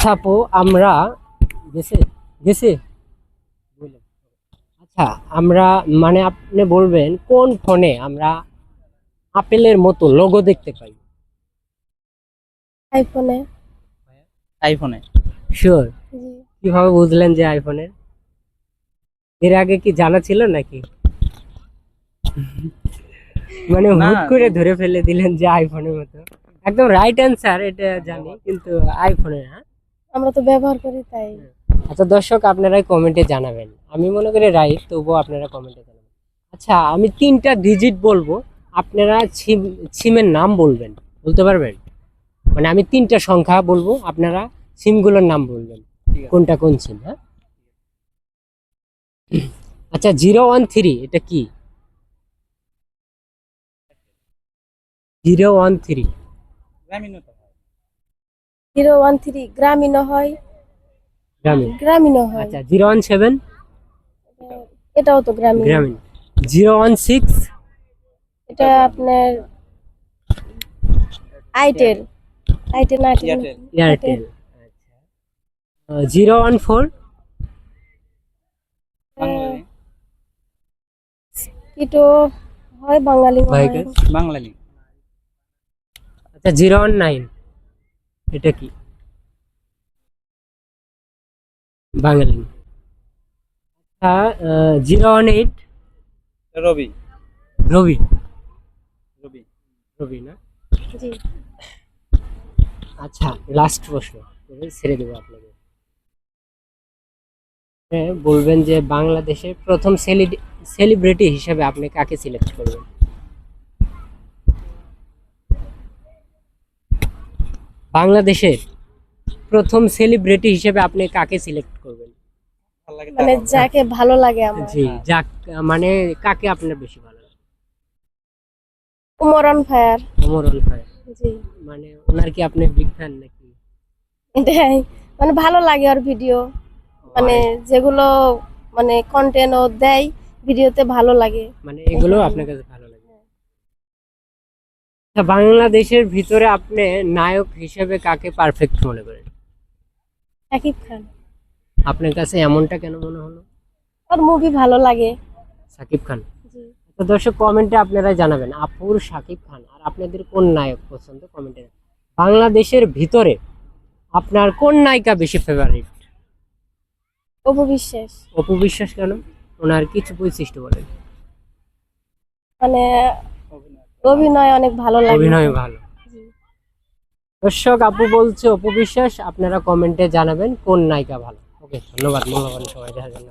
আচ্ছা আপু আমরা গেছে গেছে? আচ্ছা আমরা মানে আপনি বলবেন কোন ফোনে আমরা আপেলের মতো লোগো দেখতে পাই? আইফোনে। আইফোনে? শিওর কীভাবে বুঝলেন যে আইফোনের এর আগে কি জানা ছিল নাকি? মানে হুট করে ধরে ফেলে দিলেন যে আইফোনের মতো। একদম রাইট অ্যান্সার এটা জানি কিন্তু আইফোনের হ্যাঁ? আমরা তো ব্যবহার করি তাই। আচ্ছা দর্শক আপনারাই কমেন্টে জানাবেন। আমি মনে করি রাইট তবুও আপনারা কমেন্টে জানাবেন। আচ্ছা আমি তিনটা ডিজিট বলব। আপনারা সিম সিমের নাম বলবেন বলতে পারবেন? মানে আমি তিনটা সংখ্যা বলব আপনারা সিমগুলোর নাম বলবেন। কোনটা কোন সিম হ্যাঁ? আচ্ছা জিরো ওয়ান থ্রি এটা কি? Zero one three. Zero one three Grameen হয় গ্রামীণ গ্রামীণ হয় আচ্ছা জিরো ওয়ান সেভেন এটাও তো গ্রামীণ গ্রামীণ জিরো ওয়ান সিক্স এটা আপনার itel itel itel Airtel zero one four বাঙালি। কিটো হয় বাঙালি বাংলালি আচ্ছা জিরো ওয়ান নাইন এটা কি? বাঙালি। আচ্ছা zero one eight? Robi. Robi. Robi. Robi না? আচ্ছা লাস্ট প্রশ্ন ছেড়ে দেবো আপনাকে হ্যাঁ বলবেন যে বাংলাদেশের প্রথম সেলিব্রিটি হিসেবে আপনি কাকে সিলেক্ট করবেন? বাংলাদেশের প্রথম সেলিব্রিটি হিসেবে আপনি কাকে সিলেক্ট করবেন? মানে যাকে ভালো লাগে আমার। জি যাক মানে কাকে আপনার বেশি ভালো লাগে? উমরান ফায়ার। অমরল ভাই জি। মানে ওনার কি আপনি বিগ ফ্যান নাকি? এটাই মানে ভালো লাগে ওর ভিডিও মানে যেগুলো মানে কন্টেন্ট ও দেয় ভিডিওতে ভালো লাগে। মানে এগুলো আপনার কাছে ভালো আচ্ছা বাংলাদেশের ভিতরে আপনি নায়ক হিসেবে কাকে পারফেক্ট মনে করেন? শাকিব খান। আপনার কাছে এমনটা কেন মনে হলো? ওর মুভি ভালো লাগে। সাকিব খান? জি। তো দর্শক কমেন্টে আপনারা জানাবেন আপুর সাকিব খান আর আপনাদের কোন নায়ক পছন্দ? কমেন্টে বাংলাদেশের ভিতরে আপনার কোন নায়িকা বেশি ফেভারিট অপু বিশ্বাস। অপু বিশ্বাস কেন? ওনার কিছু বৈশিষ্ট্য বলেন। মানে অভিনয়। অনেক ভালো লাগে অভিনয় ভালো। দর্শক আপু বলছে অপু বিশ্বাস আপনারা কমেন্টে জানাবেন কোন নায়িকা ভালো ওকে ধন্যবাদ মূল্যবান সবাই দেখার জন্য